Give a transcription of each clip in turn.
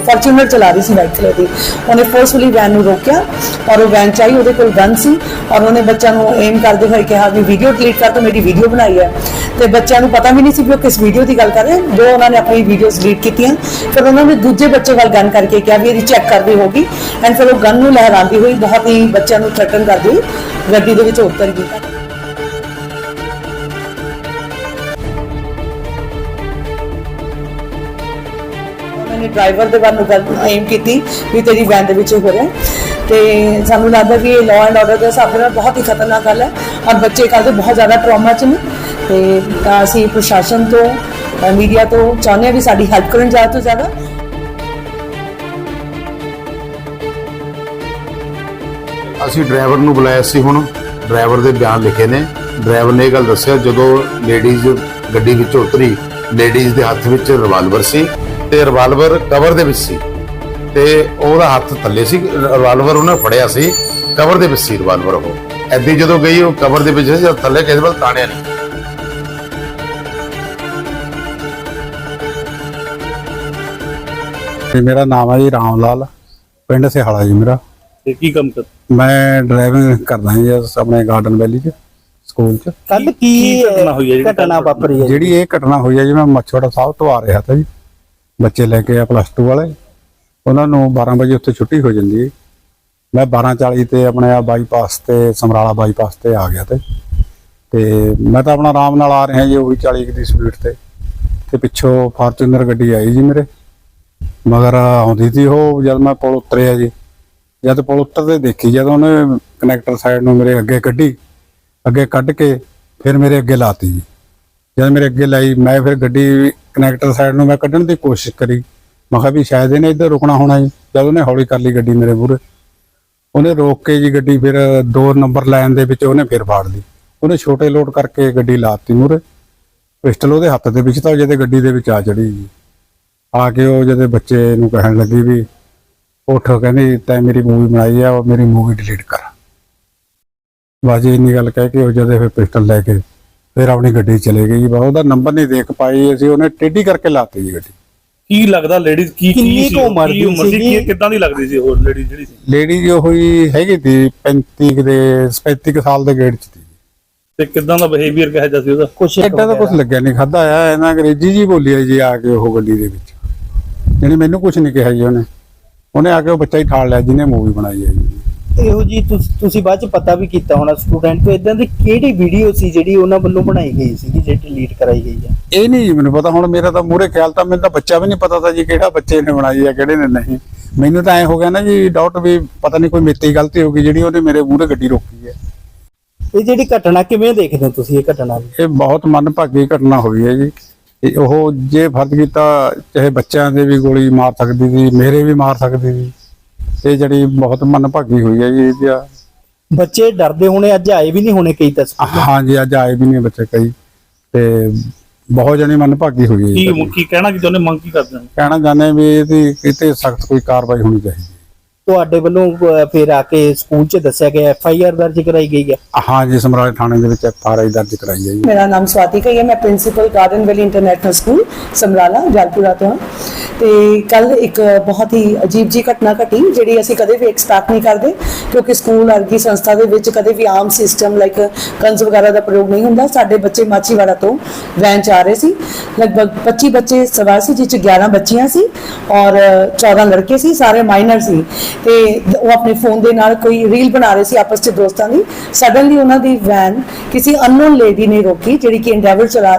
Fortuner ਚਲਾ ਰਹੀ ਸੀ white colour ਦੀ। ਉਹਨੇ ਫੋਰਸਫੁਲੀ ਵੈਨ ਨੂੰ ਰੋਕਿਆ ਔਰ ਉਹ ਵੈਨ ਚਾਹੀ ਉਹਦੇ ਕੋਲ ਗਨ ਸੀ ਔਰ ਉਹਨੇ ਬੱਚਿਆਂ ਨੂੰ ਏਮ ਕਰਦੇ ਹੋਏ ਕਿਹਾ ਵੀ ਵੀਡੀਓ ਡਿਲੀਟ ਕਰ ਤੂੰ, ਮੇਰੀ ਵੀਡੀਓ ਬਣਾਈ ਹੈ। ਤੇ ਬੱਚਿਆਂ ਨੂੰ ਪਤਾ ਵੀ ਨਹੀਂ ਸੀ ਵੀ ਉਹ ਕਿਸ ਵੀਡੀਓ ਦੀ ਗੱਲ ਕਰ ਰਹੇ। ਜੋ ਉਹਨਾਂ ਨੇ ਆਪਣੀ ਵੀਡੀਓਜ਼ ਡਿਲੀਟ ਕੀਤੀਆਂ, ਫਿਰ ਉਹਨਾਂ ਨੇ ਦੂਜੇ ਬੱਚੇ ਵੱਲ ਗਨ ਕਰਕੇ ਕਿਹਾ ਵੀ ਇਹਦੀ ਚੈੱਕ ਕਰਦੀ ਹੋਗੀ ਐਂਡ ਫਿਰ ਉਹ ਗਨ ਨੂੰ ਲਹਿਰਾਉਂਦੀ ਹੋਈ, ਬਹੁਤ ਹੀ ਬੱਚਿਆਂ ਨੂੰ ਥ੍ਰੈਟਨ ਕਰਦੀ ਹੋਈ, ਗੱਡੀ ਦੇ ਵਿੱਚ ਉਤਰ ਗਈ। ਉਹਨਾਂ ਡਰਾਈਵਰ ਦੇ ਵੱਲ ਨੂੰ ਗੱਲ ਏਮ ਕੀਤੀ ਵੀ ਤੇਰੀ ਵੈਨ ਦੇ ਵਿੱਚ ਹੋ ਰਿਹਾ ਤੇ ਸਾਨੂੰ ਲੱਗਦਾ ਵੀ ਇਹ ਲਾਅ ਐਂਡ ਆਰਡਰ ਦੇ ਹਿਸਾਬ ਨਾਲ ਬਹੁਤ ਹੀ ਖਤਰਨਾਕ ਗੱਲ ਹੈ। ਔਰ ਬੱਚੇ ਕੱਲ੍ਹ ਦੇ ਬਹੁਤ ਜ਼ਿਆਦਾ ਟਰਾਮਾ ਚ ਨੇ। ਤੇ ਤਾਂ ਅਸੀਂ ਪ੍ਰਸ਼ਾਸਨ ਤੋਂ ਮੀਡੀਆ ਤੋਂ ਚਾਹੁੰਦੇ ਹਾਂ ਵੀ ਸਾਡੀ ਹੈਲਪ ਕਰਨ ਜ਼ਿਆਦਾ ਤੋਂ ਜ਼ਿਆਦਾ। ਅਸੀਂ ਡਰਾਈਵਰ ਨੂੰ ਬੁਲਾਇਆ ਸੀ ਹੁਣ। ਡਰਾਈਵਰ ਦੇ ਬਿਆਨ ਲਿਖੇ ਨੇ। ਡਰਾਈਵਰ ਨੇ ਇਹ ਗੱਲ ਦੱਸਿਆ, ਜਦੋਂ ਲੇਡੀਜ਼ ਗੱਡੀ ਵਿੱਚੋਂ ਉਤਰੀ ਲੇਡੀਜ਼ ਦੇ ਹੱਥ ਵਿੱਚ ਰਿਵਾਲਵਰ ਸੀ। ਤੇ ਰਿਵਾਲਵਰ ਕਵਰ ਦੇ ਵਿੱਚ ਸੀ। ਤੇ ਉਹਦਾ ਹੱਥ ਥੱਲੇ ਸੀ ਰਿਵਾਲਵਰ ਉਹਨੇ ਫੜਿਆ ਸੀ ਕਵਰ ਦੇ ਵਿੱਚ ਸੀ ਰਿਵਾਲਵਰ ਉਹ। ਐਦੀ ਜਦੋਂ ਗਈ ਉਹ ਕਵਰ ਦੇ ਵਿੱਚ ਸੀ ਜਦ ਥੱਲੇ ਕਿਸੇ ਵੱਲ ਤਾਣਿਆ ਨਹੀਂ। ਤੇ ਮੇਰਾ ਨਾਮ ਹੈ ਜੀ ਰਾਮ ਲਾਲ ਪਿੰਡ ਸਿਹਾਲਾ ਜੀ ਮੇਰਾ। ਤੇ ਕੀ ਕੰਮ ਕਰ ਮੈਂ ਡਰਾਈਵਿੰਗ ਕਰਦਾ ਜੀ ਆਪਣੇ ਗਾਰਡਨ ਵੈਲੀ 'ਚ ਸਕੂਲ 'ਚ। ਕੱਲ ਕੀ ਘਟਨਾ ਹੋਈ ਹੈ ਜਿਹੜੀ ਘਟਨਾ ਕੱਲ੍ਹ ਵਾਪਰੀ ਹੈ ਜਿਹੜੀ ਇਹ ਘਟਨਾ ਹੋਈ ਹੈ ਜੀ ਮੈਂ ਮੱਛੋੜਾ ਸਾਹਿਬ ਤੋਂ ਆ ਰਿਹਾ ਤਾ ਜੀ। ਬੱਚੇ ਲੈ ਕੇ ਆ ਪਲੱਸ 2 ਵਾਲੇ। ਉਹਨਾਂ ਨੂੰ 12 ਵਜੇ ਉੱਥੇ ਛੁੱਟੀ ਹੋ ਜਾਂਦੀ ਹੈ ਮੈਂ 12:40 ਤੇ ਆਪਣੇ ਆ ਬਾਈਪਾਸ ਤੇ, ਸਮਰਾਲਾ ਬਾਈਪਾਸ ਤੇ ਆ ਗਿਆ ਤੇ। ਤੇ ਮੈਂ ਤਾਂ ਆਪਣਾ ਆਰਾਮ ਨਾਲ ਆ ਰਿਹਾ ਜੀ ਉਹੀ 40 ਦੀ ਸਪੀਡ ਤੇ। ਤੇ ਪਿੱਛੋਂ ਫਾਰਚੂਨਰ ਗੱਡੀ ਆਈ ਜੀ ਮੇਰੇ। ਮਗਰ ਆਉਂਦੀ ਸੀ ਉਹ ਜਦ ਮੈਂ ਪੁਲ ਉਤਰਿਆ ਜੀ। ਜਦ ਪੁਲ ਉੱਤਰਦੇ ਦੇਖੀ, ਜਦ ਉਹਨੇ ਕਨੈਕਟਰ ਸਾਈਡ ਨੂੰ ਮੇਰੇ ਅੱਗੇ ਕੱਢੀ, ਅੱਗੇ ਕੱਢ ਕੇ ਫਿਰ ਮੇਰੇ ਅੱਗੇ ਲਾਤੀ ਜੀ। ਜਦ ਮੇਰੇ ਅੱਗੇ ਲਾਈ, ਮੈਂ ਫਿਰ ਗੱਡੀ ਕਨੈਕਟਰ ਸਾਈਡ ਨੂੰ ਮੈਂ ਕੱਢਣ ਦੀ ਕੋਸ਼ਿਸ਼ ਕਰੀ। ਮੈਂ ਕਿਹਾ ਵੀ ਸ਼ਾਇਦ ਇਹਨੇ ਇੱਧਰ ਰੁਕਣਾ ਹੋਣਾ ਜੀ। ਜਦ ਉਹਨੇ ਹੌਲੀ ਕਰ ਲਈ ਗੱਡੀ ਮੇਰੇ ਮੂਹਰੇ, ਉਹਨੇ ਰੋਕ ਕੇ ਜੀ ਗੱਡੀ ਫਿਰ ਦੋ ਨੰਬਰ ਲਾਈਨ ਦੇ ਵਿੱਚ ਉਹਨੇ ਫਿਰ ਫਾੜ ਲਈ। ਉਹਨੇ ਛੋਟੇ ਲੋਡ ਕਰਕੇ ਗੱਡੀ ਲਾਤੀ ਮੂਹਰੇ। ਪਿਸਟਲ ਉਹਦੇ ਹੱਥ ਦੇ ਵਿੱਚ ਤਾਂ ਜਦੇ ਗੱਡੀ ਦੇ ਵਿੱਚ ਆ ਚੜੀ ਜੀ। ਆ ਕੇ ਉਹ ਜਦੇ ਬੱਚੇ ਨੂੰ ਕਹਿਣ ਲੱਗੀ ਵੀ, ਉੱਠ, ਕਹਿੰਦੀ, ਤੈ ਮੇਰੀ ਮੂਵੀ ਬਣਾਈ ਆ ਉਹ ਮੇਰੀ ਮੂਵੀ ਡਿਲੀਟ ਕਰ। ਬਸ ਜੀ ਇੰਨੀ ਗੱਲ ਕਹਿ ਕੇ ਉਹ ਜਦੇ ਫਿਰ ਪਿਸਟਲ ਲੈ ਕੇ ਫਿਰ ਆਪਣੀ ਗੱਡੀ ਚਲੇ ਗਈ ਬਸ ਉਹਦਾ ਨੰਬਰ ਨਹੀਂ ਦੇਖ ਪਾਈ ਅਸੀਂ ਉਹਨੇ ਟੇਢੀ ਕਰਕੇ ਲਾਤੀ ਜੀ ਗੱਡੀ। ਕੀ ਲੱਗਦਾ ਲੇਡੀਜ਼ ਕੀ ਕਿੰਨੀ ਕੀ ਸੀ ਕੁ ਉਹ? ਉਮਰ ਕੀ ਦੀ ਸੀਗੀ? ਕੀ ਕਿੱਦਾਂ ਦੀ ਲੱਗਦੀ ਸੀ ਉਹ ਲੇਡੀ ਜਿਹੜੀ ਸੀ? ਲੇਡੀ ਜੋ ਹੋਈ ਹੈਗੀ ਤੀ 35 ਕੁ ਦੇ 35 ਕੁ ਸਾਲ ਦੇ ਗੇੜ ਚ ਸੀ। ਤੇ ਕਿੱਦਾਂ ਦਾ ਬਿਹੇਵੀਅਰ ਕਿਹਾ ਜਾਂਦਾ ਸੀ ਉਹਦਾ? ਕੁਛ ਐਡਾ ਤਾਂ ਕੁਝ ਲੱਗਿਆ ਨਹੀਂ ਖਾਦਾ ਆ ਇਹਨਾਂ ਅੰਗਰੇਜ਼ੀ ਜੀ ਬੋਲੀ ਆ ਜੀ ਆ ਕੇ ਉਹ ਗੱਡੀ ਦੇ ਵਿੱਚ। ਯਾਨੀ ਮੈਨੂੰ ਕੁਝ ਨਹੀਂ ਕਿਹਾ ਜੀ ਉਹਨੇ। ਉਹਨੇ ਆ ਕੇ ਉਹ ਬੱਚਾ ਹੀ ਠਾਲ ਲਿਆ ਜਿਹਨੇ ਮੂਵੀ ਬਣਾਈ ਹੈ ਜੀ। ਇਹੋ ਜੀ ਤੁਸ- ਬਾਅਦ ਚ ਪਤਾ ਵੀ ਕੀਤਾ ਹੋਣਾ ਸਟੂਡੈਂਟ ਤੋਂ ਇਦਾਂ ਦੀ ਕਿਹੜੀ ਵੀਡੀਓ ਸੀ ਜਿਹੜੀ ਉਹਨਾਂ ਵੱਲੋਂ ਬਣਾਈ ਗਈ ਸੀ ਜਿਹੜੀ ਡਿਲੀਟ ਕਰਾਈ ਗਈ ਹੈ ਇਹ ਨਹੀਂ ਮੈਨੂੰ ਪਤਾ ਹੁਣ ਮੇਰਾ ਤਾਂ ਮੂਹਰੇ ਖਿਆਲ ਤਾਂ ਮੈਨੂੰ ਤਾਂ ਬੱਚਾ ਵੀ ਨਹੀਂ ਪਤਾ ਤਾਂ ਜੀ ਕਿਹੜਾ ਬੱਚੇ ਨੇ ਬਣਾਈ ਆ ਕਿਹੜੇ ਨੇ ਨਹੀਂ। ਮੈਨੂੰ ਤਾਂ ਐ ਹੋ ਗਿਆ ਨਾ ਜੀ ਡਾਊਟ ਵੀ ਪਤਾ ਨਹੀਂ ਕੋਈ ਮੇਤੀ ਗਲਤੀ ਹੋ ਗਈ ਜਿਹੜੀ ਉਹਨੇ ਮੇਰੇ ਮੂਹਰੇ ਗੱਡੀ ਰੋਕੀ ਹੈ ਇਹ ਜਿਹੜੀ ਘਟਨਾ ਕਿਵੇਂ ਦੇਖਦੇ ਹੋ ਤੁਸੀਂ ਇਹ ਘਟਨਾ ਨੂੰ ਇਹ ਬਹੁਤ ਮੰਦਭਾਗੀ ਘਟਨਾ ਹੋਈ ਹੈ ਜੀ। ਉਹ ਜੇ ਫਰਜ਼ ਕੀਤਾ ਚਾਹੇ ਬੱਚਿਆਂ ਦੇ ਵੀ ਗੋਲੀ ਮਾਰ ਸਕਦੀ ਸੀ ਮੇਰੇ ਵੀ ਮਾਰ ਸਕਦੀ ਸੀ। ਇਹ ਜਿਹੜੀ ਬਹੁਤ ਮੰਦਭਾਗੀ ਹੋਈ ਹੈ ਜੀ ਇਹਦਾ ਬੱਚੇ ਡਰਦੇ ਹੋਣੇ ਅੱਜ ਆਏ ਵੀ ਨਹੀਂ ਹੋਣੇ ਕਈ ਤਸਵੀਰ ਹਾਂਜੀ ਅੱਜ ਆਏ ਵੀ ਨਹੀਂ ਬੱਚੇ ਕਈ। ਤੇ ਬਹੁਤ ਜਣੀ ਮੰਦਭਾਗੀ ਹੋਈ ਹੈ ਜੀ ਕੀ ਕੀ ਕਹਿਣਾ ਕਿ ਉਹਨੇ ਮੰਗ ਕੀ ਕਰਦੇ ਨੇ? ਕਹਿਣਾ ਚਾਹੁੰਦੇ ਵੀ ਇਹਦੀ ਕਿਤੇ ਸਖਤ ਕੋਈ ਕਾਰਵਾਈ ਹੋਣੀ ਚਾਹੀਦੀ। ਤੁਹਾਡੇ ਵੱਲੋਂ ਅਹ, ਫਿਰ ਆ ਕੇ ਸਕੂਲ 'ਚ ਦੱਸਿਆ ਗਿਆ ਐਫ ਆਈ ਆਰ ਦਰਜ ਕਰਾਈ ਗਈ ਹੈ? ਹਾਂਜੀ ਸਮਰਾਲੇ ਥਾਣੇ ਦੇ ਵਿੱਚ ਐਫ ਆਰ ਆਈ ਦਰਜ ਕਰਾਈ ਹੈ ਜੀ। ਮੇਰਾ ਨਾਮ ਸਵਾਤੀ ਕਈ ਹੈ ਮੈਂ principal Garden Valley International School Samrala Jalpura ਤੋਂ ਹਾਂ। ਤੇ ਕੱਲ ਇੱਕ ਬਹੁਤ ਹੀ ਅਜੀਬ ਜੀ ਘਟਨਾ ਘਟੀ ਜਿਹੜੀ ਅਸੀਂ ਕਦੇ ਵੀ ਐਕਸਪੈਕਟ ਨਹੀਂ ਕਰਦੇ ਕਿਉਂਕਿ ਸਕੂਲ ਵਰਗੀ ਸੰਸਥਾ ਦੇ ਵਿੱਚ ਕਦੇ ਵੀ ਆਮ ਸਿਸਟਮ ਲਾਈਕ ਕੰਸ ਵਗੈਰਾ ਦਾ ਪ੍ਰਯੋਗ ਨਹੀਂ ਹੁੰਦਾ। ਸਾਡੇ ਬੱਚੇ ਮਾਚੀਵਾੜਾ ਤੋਂ ਵੈਨ ਚ ਆ ਰਹੇ ਸੀ। ਲਗਭਗ 25 ਬੱਚੇ ਸਵਾਰ ਸੀ ਜਿਸ ਚ 11 ਬੱਚੀਆਂ ਸੀ ਔਰ 14 ਲੜਕੇ ਸੀ ਸਾਰੇ ਮਾਈਨਰ ਸੀ। ਤੇ ਉਹ ਆਪਣੇ ਫੋਨ ਦੇ ਨਾਲ ਕੋਈ ਰੀਲ ਬਣਾ ਰਹੇ ਸੀ ਆਪਸ ਚ ਦੋਸਤਾਂ ਦੀ। ਸਡਨਲੀ ਉਹਨਾਂ ਦੀ ਵੈਨ ਕਿਸੇ ਅਨਨੋਨ ਲੇਡੀ ਨੇ ਰੋਕੀ, ਜਿਹੜੀ ਕਿ ਇੰਡੈਵਰ ਚਲਾ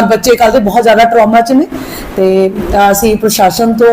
ਔਰ ਬੱਚੇ ਕੱਲ੍ਹ ਦੇ ਬਹੁਤ ਜ਼ਿਆਦਾ ਟਰਾਮਾ ਚ ਨੇ ਤੇ ਅਸੀਂ ਪ੍ਰਸ਼ਾਸਨ ਤੋਂ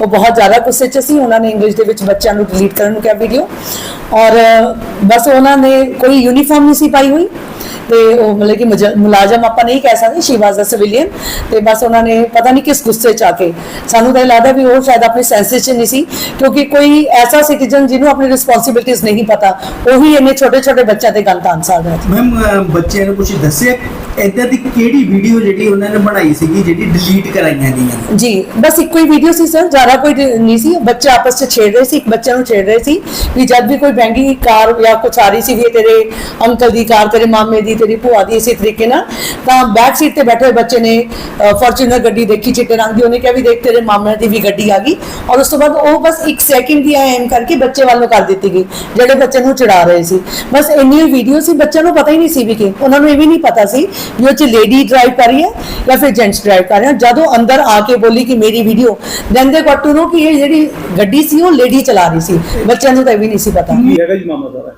ਉਹ ਬਹੁਤ ਜ਼ਿਆਦਾ ਗੁੱਸੇ 'ਚ ਸੀ। ਉਹਨਾਂ ਨੇ ਇੰਗਲਿਸ਼ ਦੇ ਵਿੱਚ ਬੱਚਿਆਂ ਨੂੰ ਡਿਲੀਟ ਕਰਨ ਨੂੰ ਕਿਹਾ ਵੀਡੀਓ ਔਰ ਬਸ ਉਹਨਾਂ ਨੇ ਕੋਈ ਯੂਨੀਫਾਰਮ ਨਹੀਂ ਸੀ ਪਾਈ ਹੋਈ। ਤੇ ਉਹ ਮਤਲਬ ਕਿ ਮੁਲਾਜ਼ਮ ਆਪਾਂ ਨਹੀਂ ਕਹਿ ਸਕਦੇ ਸ਼ੀ ਵਾਸ ਅ ਸਿਵਿਲੀਅਨ ਤੇ ਬਸ ਉਹਨਾਂ ਨੇ ਪਤਾ ਨਹੀਂ ਕਿਸ ਗੁੱਸੇ 'ਚ ਆ ਕੇ। ਸਾਨੂੰ ਤਾਂ ਲੱਗਦਾ ਵੀ ਉਹ ਸ਼ਾਇਦ ਆਪਣੇ ਸੈਂਸਸ 'ਚ ਨਹੀਂ ਸੀ। ਕਿਉਂਕਿ ਕੋਈ ਐਸਾ ਸਿਟੀਜ਼ਨ ਜਿਹਨੂੰ ਆਪਣੀ ਰਿਸਪੌਂਸਿਬਿਲਟੀਆਂ ਨਹੀਂ ਪਤਾ ਉਹੀ ਇੰਨੇ ਛੋਟੇ ਛੋਟੇ ਬੱਚਿਆਂ ਤੇ ਗੱਲ ਤਾਨ ਸਕਦਾ ਹੈ ਮੈਮ ਬੱਚਿਆਂ ਨੂੰ ਕੁਝ ਦੱਸਿਆ? ਇਦਾਂ ਦੀ ਕਿਹੜੀ ਵੀਡੀਓ ਜਿਹੜੀ ਉਹਨਾਂ ਨੇ ਬਣਾਈ ਸੀਗੀ ਜਿਹੜੀ ਡਿਲੀਟ ਕਰਾਈਆਂ ਗਈਆਂ ਜੀ ਬਸ ਇੱਕੋ ਹੀ ਵੀਡੀਓ ਸੀ ਸਰ ਜ਼ਿਆਦਾ ਕੋਈ ਡ- ਨਹੀਂ ਸੀ ਬੱਚੇ ਆਪਸ ਵਿੱਚ ਛੇੜ ਰਹੇ ਸੀ ਇੱਕ ਬੱਚੇ ਨੂੰ ਛੇੜ ਰਹੇ ਸੀ ਵੀ ਜਦ ਵੀ ਕੋਈ ਮਹਿੰਗੀ ਕਾਰ ਜਾਂ ਕੁਛ ਆ ਰਹੀ ਸੀ ਵੀ ਇਹ ਤੇਰੇ ਅੰਕਲ ਦੀ ਕਾਰ ਤੇਰੇ ਮਾਮੇ ਦੀ ਤੇਰੀ ਭੂਆ ਦੀ ਇਸੇ ਤਰੀਕੇ ਨਾਲ ਤਾਂ ਬੈਕ ਸੀਟ ਤੇ ਬੈਠੇ ਹੋਏ ਬੱਚੇ ਨੇ ਫੋਰਚੂਨਰ ਗੱਡੀ ਦੇਖੀ ਚਿੱਟੇ ਰੰਗ ਦੀ ਉਹਨੇ ਕਿਹਾ ਵੀ ਦੇਖ ਤੇਰੇ ਮਾਮੇ ਦੀ ਵੀ ਗੱਡੀ ਆ ਗਈ ਔਰ ਉਸ ਤੋਂ ਬਾਅਦ ਉਹ ਬਸ ਇੱਕ ਸੈਕਿੰਡ ਦੀ ਐਮ ਕਰਕੇ ਬੱਚੇ ਵੱਲ ਨੂੰ ਕਰ ਦਿੱਤੀ ਗਈ ਜਿਹੜੇ ਬੱਚੇ ਨੂੰ ਚੜਾ ਰਹੇ ਸੀ ਬਸ ਇੰਨੀ ਵੀਡੀਓ ਸੀ ਬੱਚਿਆਂ ਨੂੰ ਪਤਾ ਹੀ ਨਹੀਂ ਸੀ ਵੀ ਕਿ ਉਹਨਾਂ ਨੂੰ ਇਹ ਵੀ ਨਹੀਂ ਪਤਾ ਸੀ ਵੀ ਉਹ ਚ ਲੇਡੀ ਡਰਾਈਵ ਕਰ ਰਹੀ ਹੈ ਜਾਂ ਫਿਰ ਜੈਂਟਸ ਡਰਾਈਵ ਕਰ ਰਹੇ ਹਨ ਜਦੋਂ ਅੰਦਰ ਆ ਕੇ ਬੋਲੀ ਕਿ ਮੇਰੀ video then they got to know ਕਿ ਇਹ ਜਿਹੜੀ ਗੱਡੀ ਸੀ ਉਹ ਲੇਡੀ ਚਲਾ ਰਹੀ ਸੀ ਬੱਚਿਆਂ ਨੂੰ ਤਾਂ ਇਹ ਵੀ ਨਹੀਂ ਸੀ ਪਤਾ ਕੀ ਹੈਗਾ ਜੀ ਮਾਮਲਾ ਸਾਰਾ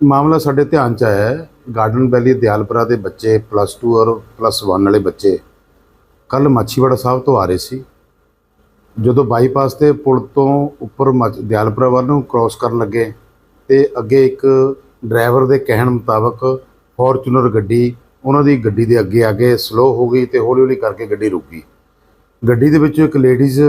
ਮਾਮਲਾ ਸਾਡੇ ਧਿਆਨ ਚ ਆਇਆ ਹੈ ਗਾਰਡਨ ਵੈਲੀ ਦਿਆਲਪੁਰਾ ਦੇ ਬੱਚੇ ਪਲੱਸ 2 ਔਰ ਪਲੱਸ 1 ਵਾਲੇ ਬੱਚੇ ਕੱਲ ਮਾਛੀਵਾੜਾ ਸਾਹਿਬ ਤੋਂ ਆ ਰਹੇ ਸੀ ਜਦੋਂ ਬਾਈਪਾਸ ਤੇ ਪੁਲ ਤੋਂ ਉੱਪਰ ਦਿਆਲਪੁਰਾ ਵੱਲ ਨੂੰ ਕ੍ਰਾਸ ਕਰਨ ਲੱਗੇ ਤੇ ਅੱਗੇ ਇੱਕ ਡਰਾਈਵਰ ਦੇ ਕਹਿਣ ਮੁਤਾਬਕ ਫੋਰਚੂਨਰ ਗੱਡੀ ਉਹਨਾਂ ਦੀ ਗੱਡੀ ਦੇ ਅੱਗੇ ਆ ਕੇ ਸਲੋ ਹੋ ਗਈ ਤੇ ਹੌਲੀ ਹੌਲੀ ਕਰਕੇ ਗੱਡੀ ਰੁਕ ਗਈ ਗੱਡੀ ਦੇ ਵਿੱਚੋਂ ਇੱਕ ਲੇਡੀਜ਼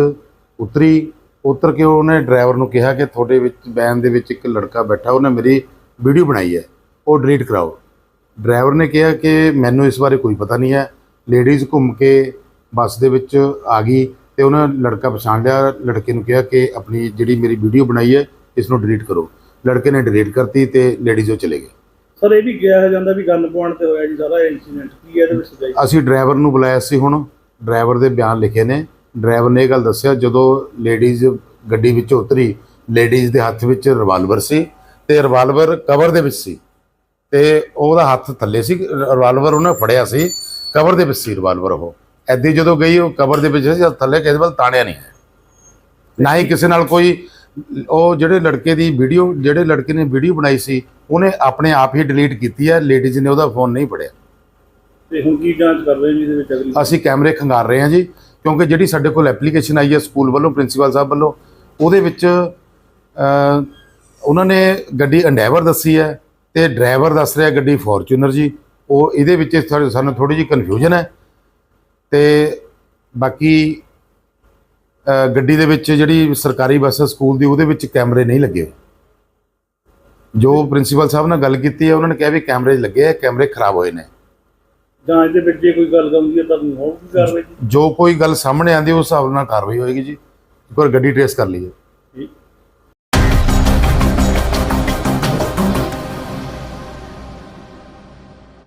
ਉਤਰੀ ਉਤਰ ਕੇ ਉਹਨੇ ਡਰਾਈਵਰ ਨੂੰ ਕਿਹਾ ਕਿ ਤੁਹਾਡੇ ਵਿੱਚ ਵੈਨ ਦੇ ਵਿੱਚ ਇੱਕ ਲੜਕਾ ਬੈਠਾ ਉਹਨੇ ਮੇਰੀ ਵੀਡੀਓ ਬਣਾਈ ਹੈ ਉਹ ਡਿਲੀਟ ਕਰਾਓ। ਡਰਾਈਵਰ ਨੇ ਕਿਹਾ ਕਿ ਮੈਨੂੰ ਇਸ ਬਾਰੇ ਕੋਈ ਪਤਾ ਨਹੀਂ ਹੈ। ਲੇਡੀਜ਼ ਘੁੰਮ ਕੇ ਬੱਸ ਦੇ ਵਿੱਚ ਆ ਗਈ ਤੇ ਉਹਨਾਂ ਲੜਕਾ ਪਛਾਣ ਲਿਆ ਲੜਕੇ ਨੂੰ ਕਿਹਾ ਕਿ ਆਪਣੀ ਜਿਹੜੀ ਮੇਰੀ ਵੀਡੀਓ ਬਣਾਈ ਹੈ ਇਸ ਨੂੰ ਡਿਲੀਟ ਕਰੋ। ਲੜਕੇ ਨੇ ਡਿਲੀਟ ਕਰਤੀ ਤੇ ਲੇਡੀਜ਼ ਉਹ ਚਲੇ ਗਏ। ਸਰ ਇਹ ਵੀ ਕਿਹਾ ਜਾਂਦਾ ਵੀ ਗਨ ਪੁਆਇੰਟ ਤੇ ਹੋਇਆ ਜੀ ਸਾਰਾ ਇਨਸੀਡੈਂਟ ਕੀ ਹੈ ਇਹਦੇ ਵਿੱਚ ਸਜਾਈ ਅਸੀਂ ਡਰਾਈਵਰ ਨੂੰ ਬੁਲਾਇਆ ਸੀ ਹੁਣ। ਡਰਾਈਵਰ ਦੇ ਬਿਆਨ ਲਿਖੇ ਨੇ। ਡਰਾਈਵਰ ਨੇ ਇਹ ਗੱਲ ਦੱਸਿਆ, ਜਦੋਂ ਲੇਡੀਜ਼ ਗੱਡੀ ਵਿੱਚੋਂ ਉਤਰੀ, ਲੇਡੀਜ਼ ਦੇ ਹੱਥ ਵਿੱਚ ਰਿਵਾਲਵਰ ਸੀ ਤੇ ਰਿਵਾਲਵਰ ਕਵਰ ਦੇ ਵਿੱਚ ਸੀ ਤੇ ਉਹਦਾ ਹੱਥ ਥੱਲੇ ਸੀ ਰਿਵਾਲਵਰ ਉਹਨੇ ਫੜਿਆ ਸੀ ਕਵਰ ਦੇ ਵਿੱਚ ਸੀ ਰਿਵਾਲਵਰ ਉਹ। ਐਦੀ ਜਦੋਂ ਗਈ, ਉਹ ਕਵਰ ਦੇ ਵਿੱਚ ਸੀ, ਜਦ ਥੱਲੇ ਕਿਸੇ ਵੱਲ ਤਾਣਿਆ ਨਹੀਂ ਹੈ। ਨਾ ਹੀ ਕਿਸੇ ਨਾਲ ਕੋਈ, ਉਹ ਜਿਹੜੇ ਲੜਕੇ ਦੀ ਵੀਡੀਓ ਜਿਹੜੇ ਲੜਕੇ ਨੇ ਵੀਡੀਓ ਬਣਾਈ ਸੀ, ਉਹਨੇ ਆਪਣੇ ਆਪ ਹੀ ਡਿਲੀਟ ਕੀਤੀ ਹੈ, ਲੇਡੀਜ਼ ਨੇ ਉਹਦਾ ਫੋਨ ਨਹੀਂ ਫੜਿਆ। ਤੇ ਹੁਣ ਕੀ ਜਾਂਚ ਕਰ ਰਹੇ ਜੀ ਇਹਦੇ ਵਿੱਚ ਅਗਲੀ? ਅਸੀਂ ਕੈਮਰੇ ਖੰਗਾਰ ਰਹੇ ਹਾਂ ਜੀ ਕਿਉਂਕਿ ਜਿਹੜੀ ਸਾਡੇ ਕੋਲ ਐਪਲੀਕੇਸ਼ਨ ਆਈ ਹੈ ਸਕੂਲ ਵੱਲੋਂ ਪ੍ਰਿੰਸੀਪਲ ਸਾਹਿਬ ਵੱਲੋਂ ਉਹਦੇ ਵਿੱਚ ਅ, ਉਹਨਾਂ ਨੇ ਗੱਡੀ ਅੰਡੈਵਰ ਦੱਸੀ ਹੈ ਤੇ ਡਰਾਈਵਰ ਦੱਸ ਰਿਹਾ ਗੱਡੀ ਫੋਰਚੂਨਰ ਜੀ। ਉਹ ਇਹਦੇ ਵਿੱਚ ਥੋੜ੍ਹੀ- ਸਾਨੂੰ ਥੋੜੀ ਜਿਹੀ ਕਨਫਿਊਜ਼ਨ ਹੈ ਤੇ ਬਾਕੀ ਅ, ਗੱਡੀ ਦੇ ਵਿੱਚ ਜਿਹੜੀ ਸਰਕਾਰੀ ਬੱਸ ਹੈ ਸਕੂਲ ਦੀ ਉਹਦੇ ਵਿੱਚ ਕੈਮਰੇ ਨਹੀਂ ਲੱਗੇ ਹੋਏ। ਜੋ ਪ੍ਰਿੰਸੀਪਲ ਸਾਹਿਬ ਨਾਲ ਗੱਲ ਕੀਤੀ ਹੈ ਉਹਨਾਂ ਨੇ ਕਿਹਾ ਵੀ ਕੈਮਰੇ ਲੱਗੇ ਆ ਕੈਮਰੇ ਖਰਾਬ ਹੋਏ ਨੇ। ਜਾਂਚ ਦੇ ਵਿੱਚ ਜੇ ਕੋਈ ਗੱਲ ਗਾਉਂਦੀ ਹੈ ਤਾਂ ਹੋਊਗੀ ਕਾਰਵਾਈ ਜੀ ਜੋ ਕੋਈ ਗੱਲ ਸਾਹਮਣੇ ਆਂਦੀ ਉਸ ਹਿਸਾਬ ਨਾਲ ਕਾਰਵਾਈ ਹੋਏਗੀ ਜੀ। ਇੱਕ ਵਾਰ ਗੱਡੀ ਟ੍ਰੇਸ ਕਰ ਲਈਏ। ਠੀਕ